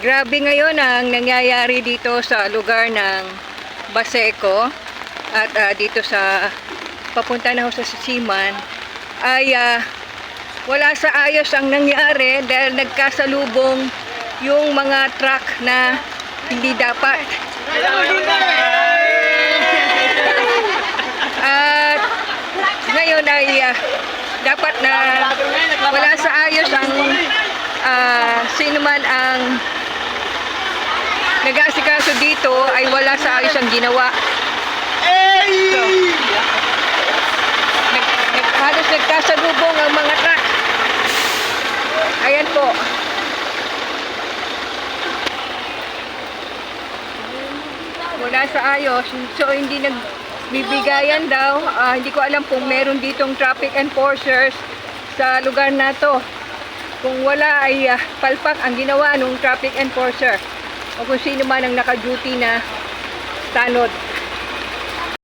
Grabe ngayon ang nangyayari dito sa lugar ng Baseco at ah, dito sa papunta na ho sa Sisiman ay ah, wala sa ayos ang nangyari dahil nagkasalubong yung mga truck na hindi dapat. At ngayon ay ah, dapat na wala sa ayos ang ah, sino man ang nag-aasikaso dito ay wala sa ayos ang ginawa. So, nag, nag, halos nagkasalubong ang mga truck. Ayan po. Wala sa ayos. So, hindi nagbibigayan daw. Ah, hindi ko alam kung meron ditong traffic enforcers sa lugar na to. Kung wala ay ah, palpak ang ginawa ng traffic enforcer o kung sino man ang naka-duty na tanod.